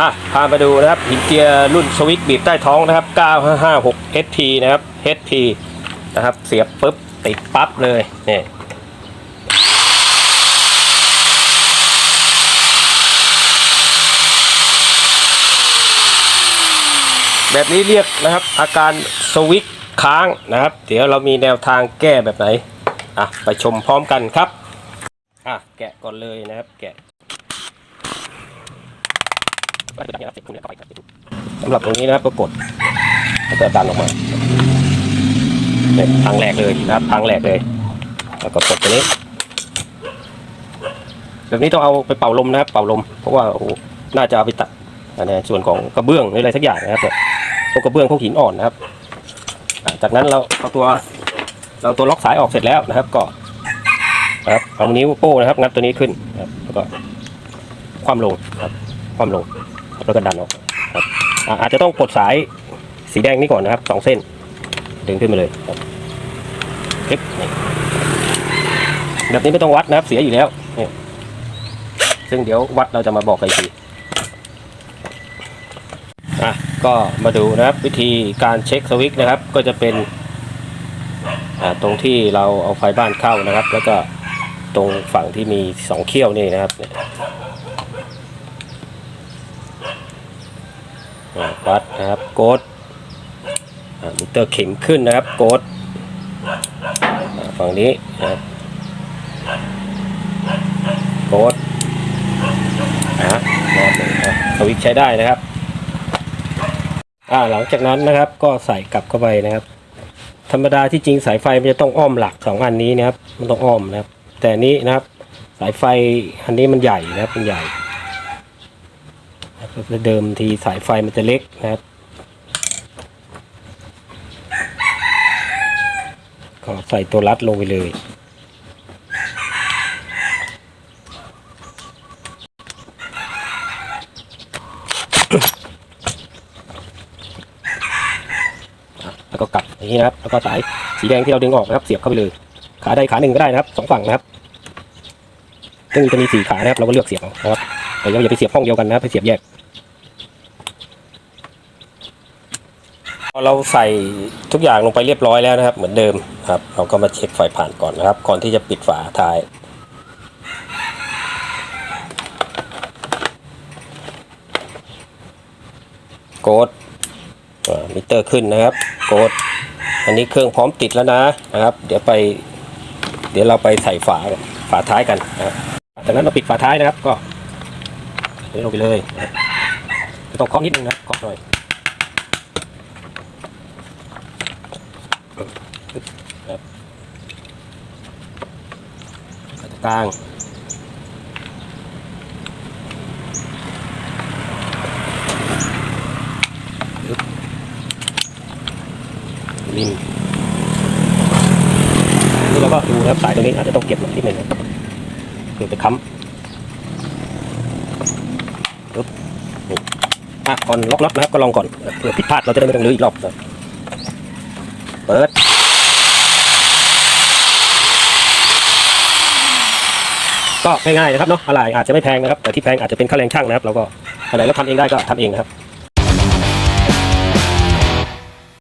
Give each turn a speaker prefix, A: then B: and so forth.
A: อะพามาดูนะครับหินเจียร์รุ่นสวิกบีบใต้ท้องนะครับ 956 SP นะครับ HP นะครับ เสียบปุ๊บติดปั๊บเลยเนี่ยแบบนี้เรียกนะครับ อาการสวิกค้างนะครับ เดี๋ยวเรามีแนวทางแก้แบบไหน อะ ไปชมพร้อมกันครับ อะ แกะก่อนเลยนะครับ แกะ สำหรับตรงนี้นะครับก็กดแล้วก็ดันออกมาเนี่ยทางแหลกเลยนะครับทางแหลกเลย แล้วก็กดตัวนี้แบบนี้ต้องเอาไปเป่าลมนะครับเป่าลม เพราะว่าโอ้น่าจะเอาไปตัดในส่วนของกระเบื้องหรืออะไรสักอย่างนะครับพวกกระเบื้องพวกหินอ่อนนะครับ จากนั้นเราเอาตัวเราตัวล็อกสายออกเสร็จแล้วนะครับ ก็นะครับเอานิ้วโป้นะครับงัดตัวนี้ขึ้นนะครับแล้วก็คว่ำลงครับ คว่ำลง ล้วก็ดันออกครับอาจจะต้องกดสายสีแดงนี่ก่อนนะครับสองเส้น ดึงขึ้นมาเลยครับแบบนี้ไม่ต้องวัดนะครับ เสียอยู่แล้วนี่ซึ่งเดี๋ยววัดเราจะมาบอกกันอีกทีอะก็มาดูนะครับ วิธีการเช็คสวิตช์นะครับ ก็จะเป็นตรงที่เราเอาไฟบ้านเข้านะครับ แล้วก็ตรงฝั่งที่มีสองเขี้ยวนี่นะครับเนี่ย อ่า วัดนะครับโกดมิเตอร์เข็มขึ้นนะครับโกดฝั่งนี้นะโกดอะรอบหนึ่งนะสวิตช์ใช้ได้นะครับอ่าหลังจากนั้นนะครับก็ใส่กลับเข้าไปนะครับ ธรรมดาที่จริงสายไฟมันจะต้องอ้อมหลักสองอันนี้นะครับ มันต้องอ้อมนะครับ แต่นี้นะครับ สายไฟอันนี้มันใหญ่นะครับมันใหญ่ เดิมทีสายไฟมันจะเล็กนะครับ ก็ใส่ตัวรัดลงไปเลยแล้วก็กลับอย่างนี้นะครับ แล้วก็สายสีแดงที่เราดึงออกนะครับ เสียบเข้าไปเลย ขาใดขาหนึ่งก็ได้นะครับสองฝั่งนะครับ ซึ่งจะมีสี่ขานะครับ เราก็เลือกเสียบนะครับแต่เราอย่าไปเสียบห้องเดียวกันนะครับไปเสียบแยก พอ เราใส่ทุกอย่างลงไปเรียบร้อยแล้วนะครับ เหมือนเดิมครับ เราก็มาเช็คไฟผ่านก่อนนะครับ ก่อนที่จะปิดฝาท้าย โกดมิเตอร์ขึ้นนะครับ โกดอันนี้เครื่องพร้อมติดแล้วนะนะครับ เดี๋ยวไป เดี๋ยวเราไปใส่ฝาฝาท้ายกันนะครับจากนั้นเราปิดฝาท้ายนะครับก็เดี๋ยวลงไปเลยนะครับต้องเคาะนิดนึงนะเคาะหน่อย ครับกลางริมนี่เราก็ดูนะครับสายตรงนี้อาจจะต้องเก็บหน่อยนิดหนึ่งนะครับเพื่อไปค้ำปึ๊บนี่อะก่อนล็อกน็อตนะครับก็ลองก่อนเผื่อผิดพลาดเราจะได้ไม่ต้องรื้ออีกรอบนะเปิด ก็ง่ายๆนะครับเนาะอะไรอาจจะไม่แพงนะครับ แต่ที่แพงอาจจะเป็นค่าแรงช่างนะครับ เราก็อะไรเราทำเองได้ก็ทำเองนะครับ